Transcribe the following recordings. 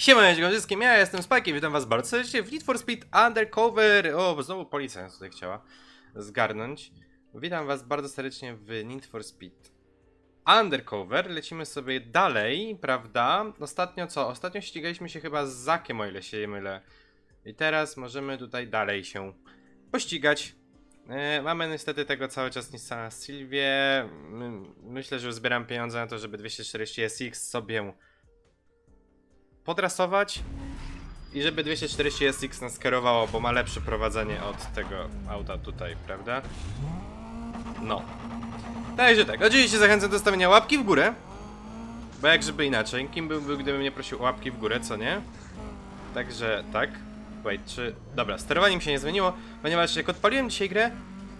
Siema, dzień wszystkim, ja jestem Spike i witam was bardzo serdecznie w Need for Speed Undercover. O, bo znowu policja nas tutaj chciała zgarnąć. Witam was bardzo serdecznie w Need for Speed Undercover. Lecimy sobie dalej, prawda? Ostatnio co? Ostatnio ścigaliśmy się chyba z Zakiem, o ile się nie mylę. I teraz możemy tutaj dalej się pościgać. E, mamy niestety tego cały czas Nissana Sylwię. My, myślę, że zbieram pieniądze na to, żeby 240 SX sobie podrasować i żeby 240 SX nas kierowało, bo ma lepsze prowadzenie od tego auta tutaj, prawda? No. Także tak, oczywiście zachęcam do stawienia łapki w górę, bo jak żeby inaczej, kim byłby, gdybym nie prosił o łapki w górę, co nie? Także tak. Wait, czy... Dobra, sterowanie mi się nie zmieniło, ponieważ jak odpaliłem dzisiaj grę,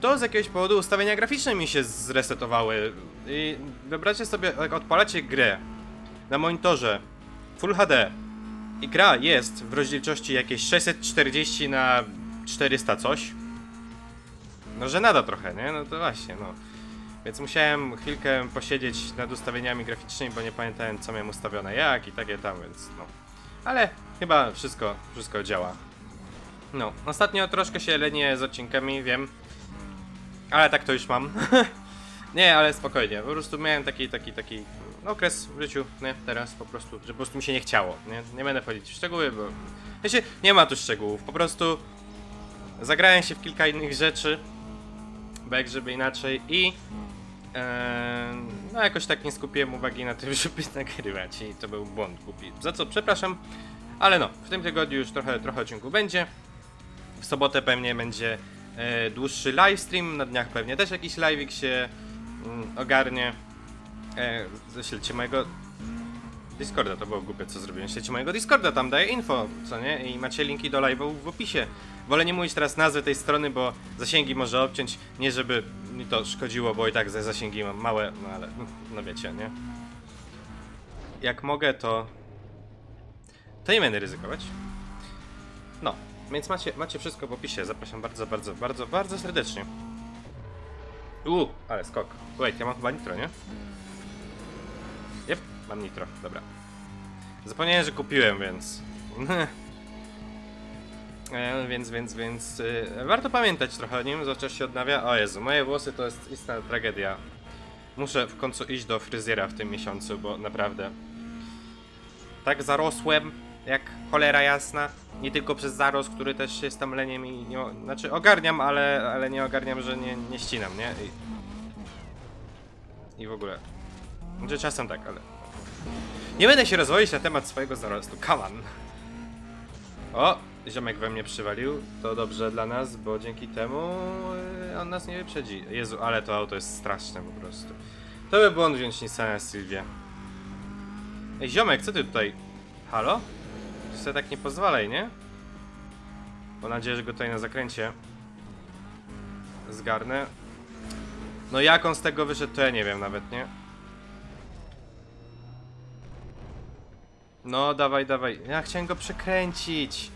to z jakiegoś powodu ustawienia graficzne mi się zresetowały. I wyobraźcie sobie, jak odpalacie grę na monitorze Full HD i gra jest w rozdzielczości jakieś 640 na 400 coś. No, że nada trochę, nie? No to właśnie, no. Więc musiałem chwilkę posiedzieć nad ustawieniami graficznymi, bo nie pamiętałem co miałem ustawione jak i takie tam, więc no. Ale chyba wszystko, wszystko działa. No, ostatnio troszkę się lenię z odcinkami, wiem. Ale tak to już mam. nie, ale spokojnie, po prostu miałem taki, taki, taki okres w życiu, nie, teraz po prostu, że po prostu mi się nie chciało, nie, nie będę wchodzić w szczegóły, bo... Wiecie, nie ma tu szczegółów, po prostu zagrałem się w kilka innych rzeczy, jak żeby inaczej i... E, no jakoś tak nie skupiłem uwagi na tym, żeby nagrywać i to był błąd głupi. Za co przepraszam, ale no, w tym tygodniu już trochę, trochę odcinku będzie. W sobotę pewnie będzie e, dłuższy livestream, na dniach pewnie też jakiś live'ik się mm, ogarnie. E, ześlecie mojego Discorda, to było głupie co zrobiłem. Śledźcie mojego Discorda, tam daję info, co nie? I macie linki do live'ów w opisie. Wolę nie mówić teraz nazwy tej strony, bo zasięgi może obciąć, nie żeby mi to szkodziło, bo i tak za zasięgi mam małe, no ale no, no wiecie, nie? Jak mogę, to... To nie będę ryzykować. No, więc macie, macie wszystko w opisie, zapraszam bardzo, bardzo, bardzo, bardzo serdecznie. Uuu, ale skok. Wait, ja mam chyba nitro, nie? Mam nitro, dobra. Zapomniałem, że kupiłem, więc... e, więc, więc, więc... Y, warto pamiętać trochę o nim, zwłaszcza się odnawia. O Jezu, moje włosy to jest istna tragedia. Muszę w końcu iść do fryzjera w tym miesiącu, bo naprawdę... Tak zarosłem, jak cholera jasna. Nie tylko przez zarost, który też jest tam leniem i nie... Znaczy ogarniam, ale, ale nie ogarniam, że nie, nie ścinam, nie? I, I w ogóle... Że czasem tak, ale... Nie będę się rozwodzić na temat swojego zarostu, come on! O! Ziomek we mnie przywalił, to dobrze dla nas, bo dzięki temu yy, on nas nie wyprzedzi. Jezu, ale to auto jest straszne po prostu. To by błąd wziąć Nissana Sylwię. Ej, ziomek, co ty tutaj... Halo? Ty sobie tak nie pozwalaj, nie? Mam nadzieję, że go tutaj na zakręcie zgarnę. No jak on z tego wyszedł, to ja nie wiem nawet, nie? No, dawaj, dawaj. Ja chciałem go przekręcić.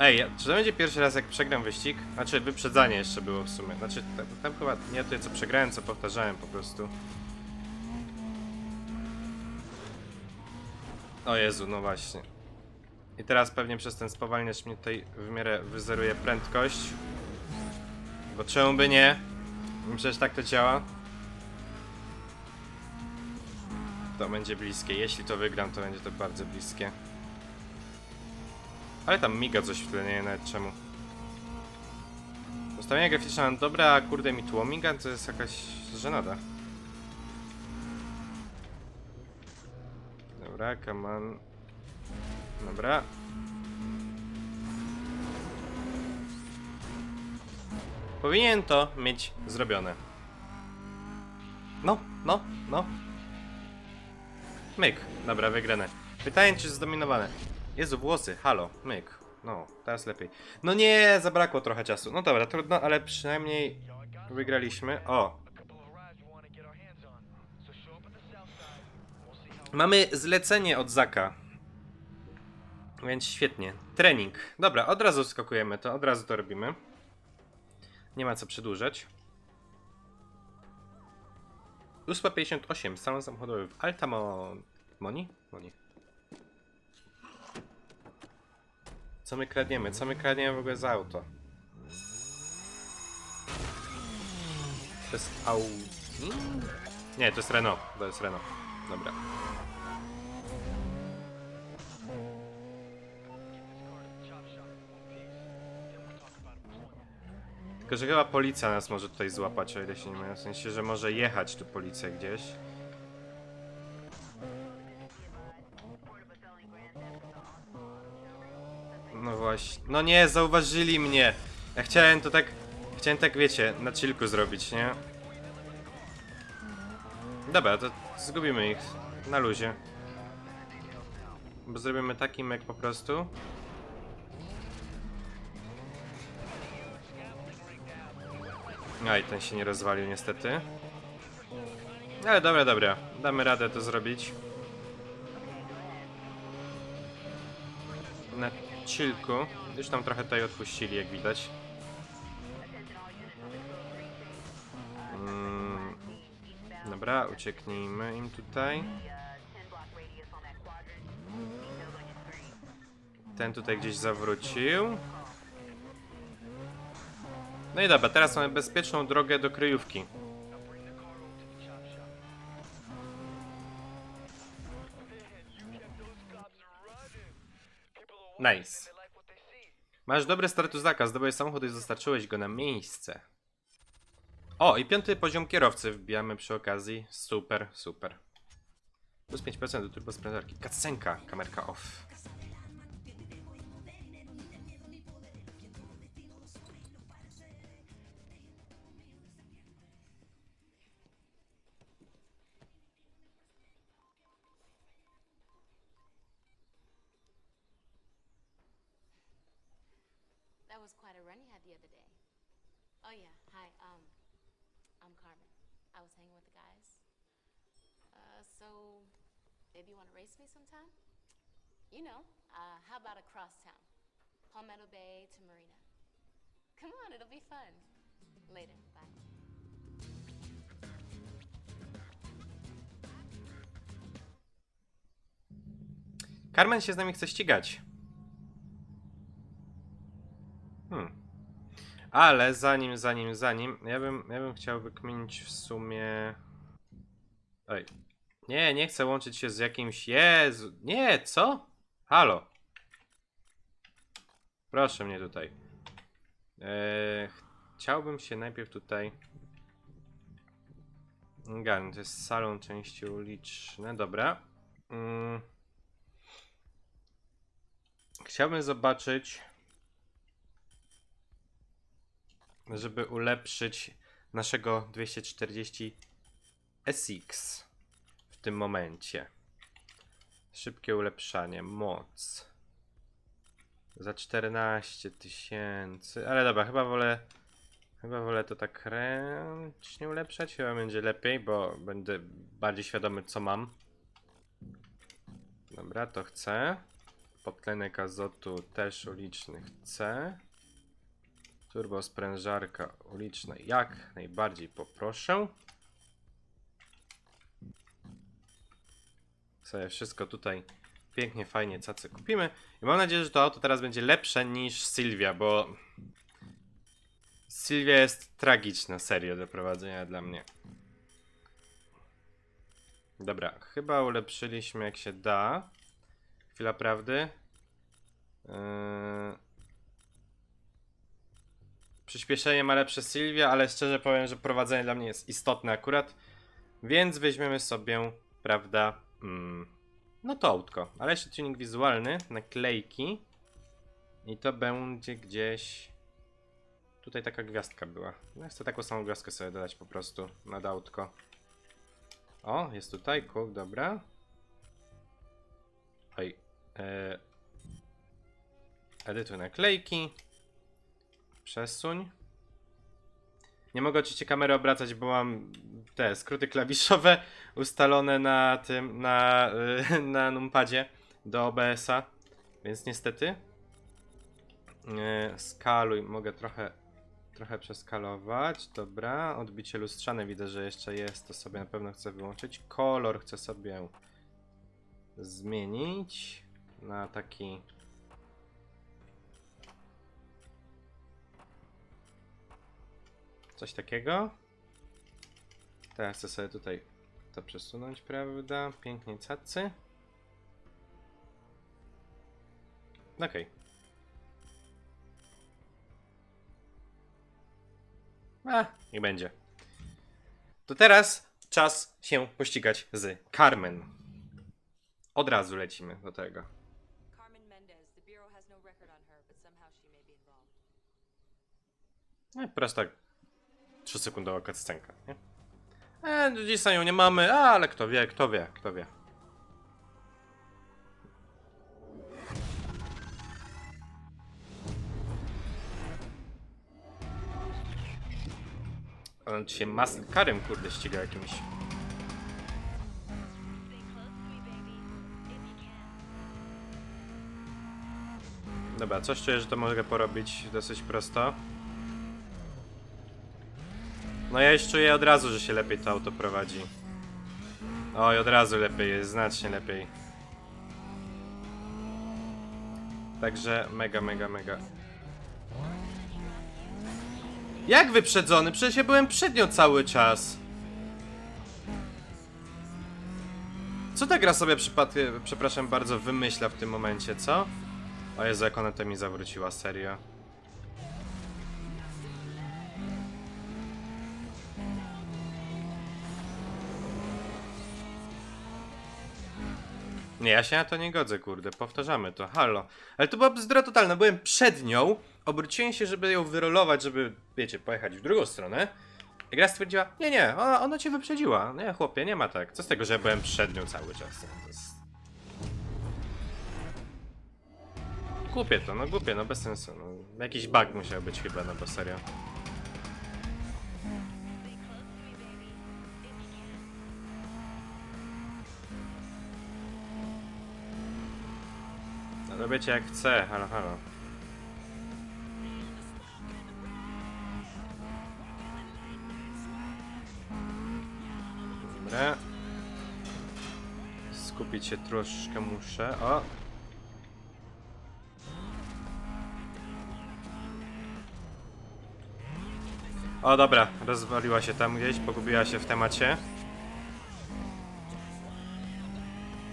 Ej, czy to będzie pierwszy raz, jak przegram wyścig? Znaczy, wyprzedzanie jeszcze było w sumie. Znaczy, tam, tam chyba nie tutaj co przegrałem, co powtarzałem po prostu. O Jezu, no właśnie. I teraz pewnie przez ten spowalniacz mnie tutaj w miarę wyzeruje prędkość. Bo czemu by nie? Przecież tak to działa. To będzie bliskie. Jeśli to wygram, to będzie to bardzo bliskie. Ale tam miga coś w tle, nie wiem nawet czemu. Ustawienia graficzne mam dobre, a kurde mi tło miga, to jest jakaś żenada. Dobra, on. Dobra. Powinien to mieć zrobione. No, no, no. Myk. Dobra, wygrane. Pytanie, czy zdominowane. Jezu, włosy, halo, myk. No, teraz lepiej. No nie, zabrakło trochę czasu. No dobra, trudno, ale przynajmniej wygraliśmy. O. Mamy zlecenie od Zaka. Więc świetnie. Trening. Dobra, od razu skakujemy to, od razu to robimy. Nie ma co przedłużać. 8.58, salon samochodowy w Altamont. Moni? Moni. Co my kradniemy? Co my kradniemy w ogóle za auto? To jest au... Nie, to jest Renault. To jest Renault. Dobra. Tylko, że chyba policja nas może tutaj złapać, o ile się nie mylę. W sensie, że może jechać tu policja gdzieś. No właśnie. No nie, zauważyli mnie. Ja chciałem to tak... Chciałem tak, wiecie, na chillku zrobić, nie? Dobra, to zgubimy ich. Na luzie. Bo zrobimy taki mek po prostu. Aj, ten się nie rozwalił niestety. Ale dobra, dobra. Damy radę to zrobić. Na chillku. Już tam trochę tutaj odpuścili, jak widać. Mm, dobra, ucieknijmy im tutaj. Ten tutaj gdzieś zawrócił. No i dobra, teraz mamy bezpieczną drogę do kryjówki. Nice. Masz dobry start zakaz, zdobyłeś samochód i dostarczyłeś go na miejsce. O, i piąty poziom kierowcy wbijamy przy okazji. Super, super. Plus 5% do turbo sprężarki. Kacenka, kamerka off. Maybe you want to race me sometime? You know, uh, how about across town, Palmetto Bay to Marina? Come on, it'll be fun. Later, bye. Carmen się z nami chce ścigać. Hmm. Ale zanim, zanim, zanim, ja bym, ja bym chciał wykminić w sumie... Oj. Nie, nie chcę łączyć się z jakimś... Jezu... Nie, co? Halo. Proszę mnie tutaj. Eee, chciałbym się najpierw tutaj... Gan, to jest salon części uliczne, dobra. Mm. Chciałbym zobaczyć, żeby ulepszyć naszego 240 SX tym momencie. Szybkie ulepszanie, moc. Za 14 tysięcy, ale dobra, chyba wolę Chyba wolę to tak ręcznie ulepszać, chyba będzie lepiej, bo będę bardziej świadomy co mam. Dobra, to chcę. Podtlenek azotu też uliczny chcę. Turbo sprężarka uliczna jak najbardziej poproszę. Sobie wszystko tutaj pięknie, fajnie, cacy kupimy. I mam nadzieję, że to auto teraz będzie lepsze niż Sylwia, bo Sylwia jest tragiczna serio do prowadzenia dla mnie. Dobra, chyba ulepszyliśmy jak się da. Chwila prawdy. Yy... Przyspieszenie ma lepsze Sylwia, ale szczerze powiem, że prowadzenie dla mnie jest istotne akurat. Więc weźmiemy sobie, prawda, mm, no to autko. Ale jeszcze tuning wizualny, naklejki. I to będzie gdzieś... Tutaj taka gwiazdka była. No chcę taką samą gwiazdkę sobie dodać po prostu nad autko. O, jest tutaj, cool, dobra. Oj. E... Edytuj naklejki. Przesuń. Nie mogę oczywiście kamery obracać, bo mam te skróty klawiszowe ustalone na tym, na, na numpadzie do OBS-a, więc niestety. E, Skaluj, mogę trochę, trochę przeskalować, dobra. Odbicie lustrzane widzę, że jeszcze jest, to sobie na pewno chcę wyłączyć. Kolor chcę sobie zmienić na taki Coś takiego. Teraz chcę sobie tutaj to przesunąć, prawda? Pięknie cacy. Okej. A, niech będzie. To teraz czas się pościgać z Carmen. Od razu lecimy do tego. No. No prosta 3 sekundowa cutscenka, nie? E, dziś na nią nie mamy, ale kto wie, kto wie, kto wie. On się maskarem, kurde, ściga jakimś. Dobra, coś czuję, że to mogę porobić dosyć prosto. No ja już czuję od razu, że się lepiej to auto prowadzi. Oj, od razu lepiej jest, znacznie lepiej. Także mega, mega, mega. Jak wyprzedzony? Przecież ja byłem przed nią cały czas. Co ta gra sobie przepraszam bardzo, wymyśla w tym momencie, co? O Jezu, jak ona to mi zawróciła, serio. Nie, ja się na to nie godzę, kurde, powtarzamy to, halo. Ale to była bzdura totalna, byłem przed nią, obróciłem się, żeby ją wyrolować, żeby, wiecie, pojechać w drugą stronę. I gra stwierdziła, nie, nie, ona, ona cię wyprzedziła. Nie, chłopie, nie ma tak. Co z tego, że byłem przed nią cały czas? To jest... Głupie to, no głupie, no bez sensu. No. Jakiś bug musiał być chyba, no bo serio. Robicie jak chcę, halo, halo. Dobra. Skupić się troszkę muszę. O! O dobra, rozwaliła się tam gdzieś, pogubiła się w temacie.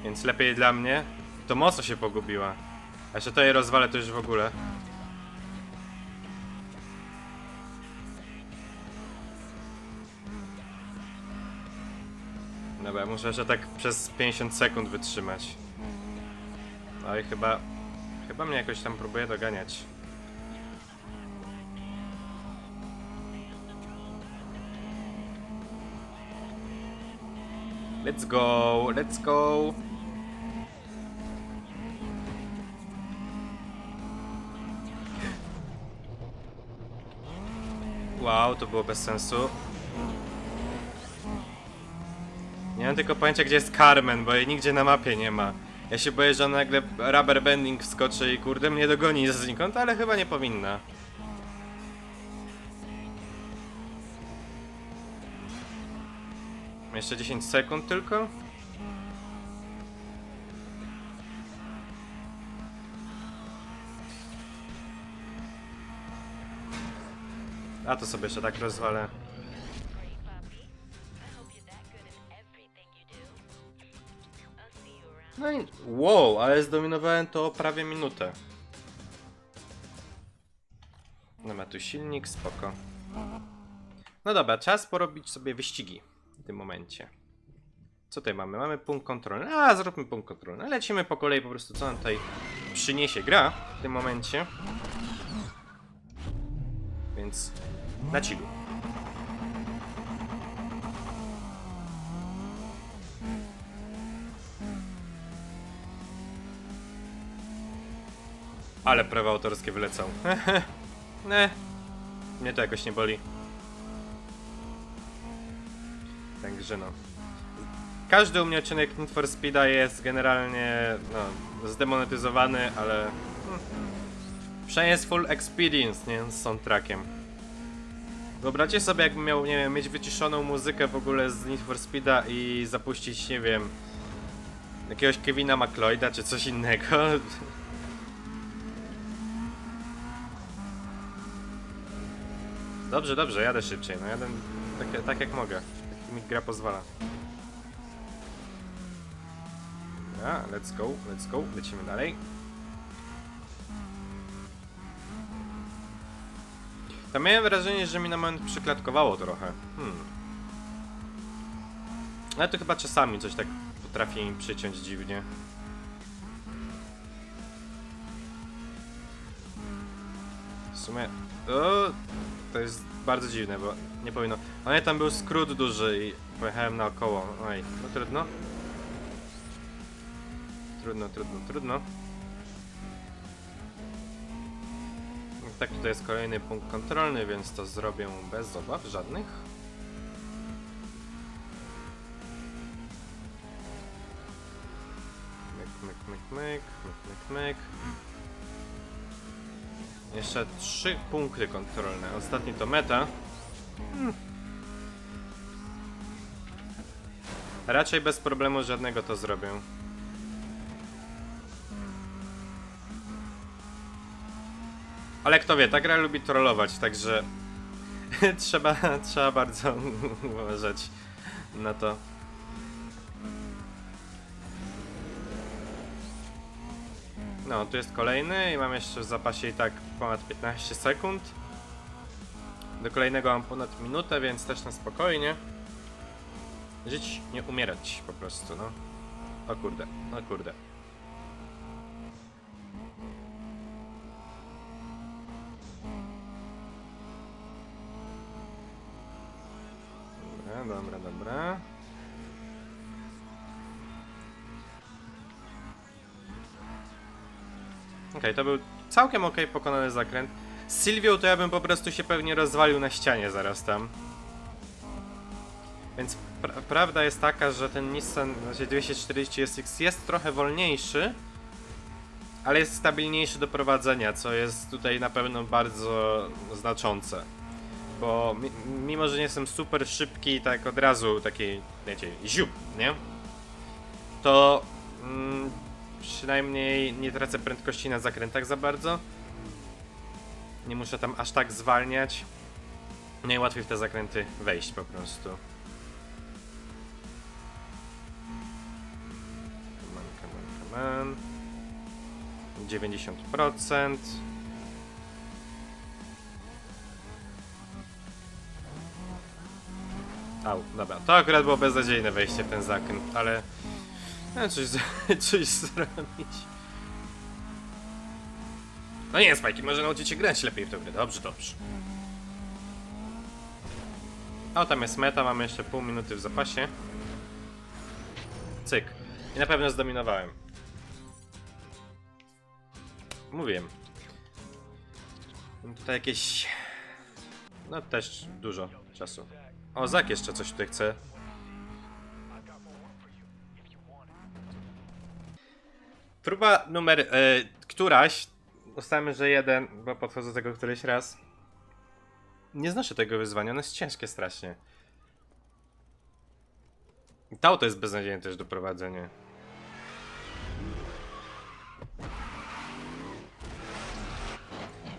Więc lepiej dla mnie. To mocno się pogubiła. A jeszcze to jej rozwalę to już w ogóle. Dobra, muszę jeszcze tak przez 50 sekund wytrzymać. No i chyba... Chyba mnie jakoś tam próbuje doganiać. Let's go, let's go. To było bez sensu. Nie mam tylko pojęcia, gdzie jest Carmen, bo jej nigdzie na mapie nie ma. Ja się boję, że ona nagle rubber banding wskoczy i kurde mnie dogoni znikąd, ale chyba nie powinna. Jeszcze 10 sekund tylko. A to sobie jeszcze tak rozwalę. No i wow, ale zdominowałem to prawie minutę. No ma tu silnik, spoko. No dobra, czas porobić sobie wyścigi w tym momencie. Co tutaj mamy? Mamy punkt kontrolny. A, zróbmy punkt kontrolny. Lecimy po kolei po prostu, co nam tutaj przyniesie gra w tym momencie. Więc na chillu. Ale prawa autorskie wylecą. ne. Mnie to jakoś nie boli. Także no. Każdy u mnie odcinek Need for Speeda jest generalnie no, zdemonetyzowany, ale hmm, full experience, nie? Z soundtrackiem. Wyobraźcie sobie, jakbym miał, nie wiem, mieć wyciszoną muzykę w ogóle z Need for Speeda i zapuścić, nie wiem, jakiegoś Kevina McLeoda czy coś innego. Dobrze, dobrze, jadę szybciej. No jadę tak, tak jak mogę. Tak mi gra pozwala. Dobra, let's go, let's go. Lecimy dalej. To miałem wrażenie, że mi na moment przyklatkowało trochę. Hmm. Ale to chyba czasami coś tak potrafi mi przyciąć dziwnie. W sumie... O, to jest bardzo dziwne, bo nie powinno... Nie, tam był skrót duży i pojechałem naokoło. Oj, no trudno. Trudno, trudno, trudno. Tak, tutaj jest kolejny punkt kontrolny, więc to zrobię bez obaw żadnych. Myk, myk, myk, myk, myk, myk, myk. Jeszcze trzy punkty kontrolne. Ostatni to meta. Hmm. Raczej bez problemu żadnego to zrobię. Ale kto wie, ta gra lubi trollować, także trzeba, trzeba bardzo uważać na to. No, tu jest kolejny i mam jeszcze w zapasie i tak ponad 15 sekund. Do kolejnego mam ponad minutę, więc też na spokojnie. Żyć, nie umierać po prostu, no. O kurde, o kurde. To był całkiem ok pokonany zakręt. Z Sylwią to ja bym po prostu się pewnie rozwalił na ścianie zaraz tam. Więc pra prawda jest taka, że ten Nissan znaczy 240 SX jest trochę wolniejszy, ale jest stabilniejszy do prowadzenia, co jest tutaj na pewno bardzo znaczące. Bo mi mimo, że nie jestem super szybki, tak od razu taki, wiecie, ziup, nie? To mm, przynajmniej nie tracę prędkości na zakrętach za bardzo. Nie muszę tam aż tak zwalniać. Najłatwiej w te zakręty wejść po prostu. Come on, come on, come on. 90%. Au, dobra. To akurat było beznadziejne wejście w ten zakręt, ale... No, coś, coś zrobić. No nie, Spajki, może nauczyć się grać lepiej w tę grę. Dobrze, dobrze. O, tam jest meta, mamy jeszcze pół minuty w zapasie. Cyk. I na pewno zdominowałem. Mówiłem. Mam tutaj jakieś... No też dużo czasu. O, Zak jeszcze coś tutaj chce. Próba numer... E, któraś. Ustalmy, że jeden, bo podchodzę do tego któryś raz. Nie znoszę tego wyzwania, ono jest ciężkie strasznie. I To auto jest beznadziejne też do prowadzenia.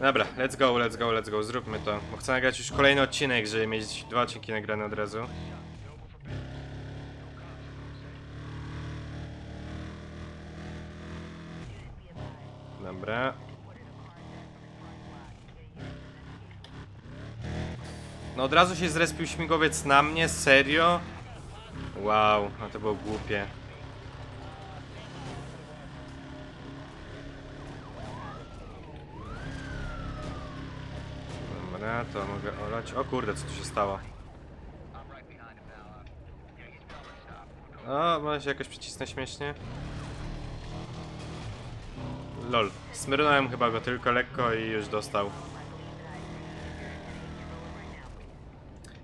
Dobra, let's go, let's go, let's go, zróbmy to. Bo chcę nagrać już kolejny odcinek, żeby mieć dwa odcinki nagrane od razu. Dobra. No od razu się zrespił śmigłowiec na mnie, serio? Wow, no to było głupie. Dobra, to mogę olać. O kurde, co tu się stało? O, może się jakoś przycisnę śmiesznie. Lol, smyrnąłem chyba go tylko lekko i już dostał.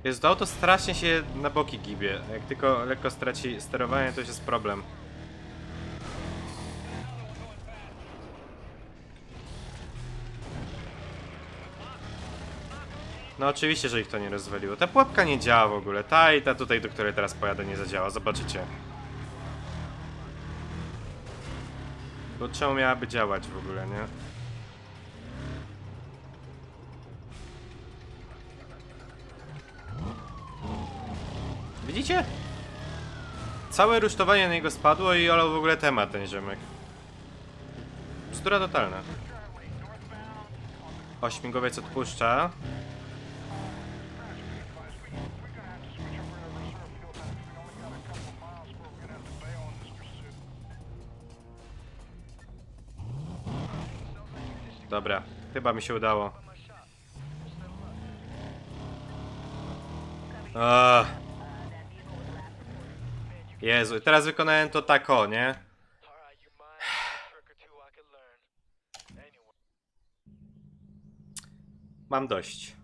Jest to auto strasznie się na boki gibie. Jak tylko lekko straci sterowanie, to już jest problem. No oczywiście, że ich to nie rozwaliło. Ta pułapka nie działa w ogóle. Ta i ta tutaj, do której teraz pojadę, nie zadziała. Zobaczycie. Bo czemu miałaby działać w ogóle, nie? Widzicie? Całe rusztowanie na niego spadło i olał w ogóle temat ten ziomek. Bzdura totalna. O, odpuszcza. Dobra, chyba mi się udało. Ach. Jezu, teraz wykonałem to tak o, nie? Mam dość.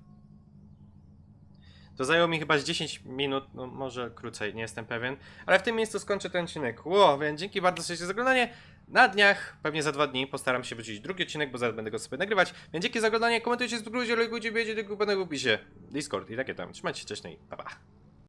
To zajęło mi chyba z 10 minut, no może krócej, nie jestem pewien. Ale w tym miejscu skończę ten odcinek. Ło, więc dzięki bardzo za oglądanie. Na dniach, pewnie za dwa dni, postaram się wrócić drugi odcinek, bo zaraz będę go sobie nagrywać. Więc dzięki za oglądanie, komentujcie, subskrybujcie, lajkujcie, bijecie, do w opisie. Discord i takie tam. Trzymajcie się, cześć, no pa pa.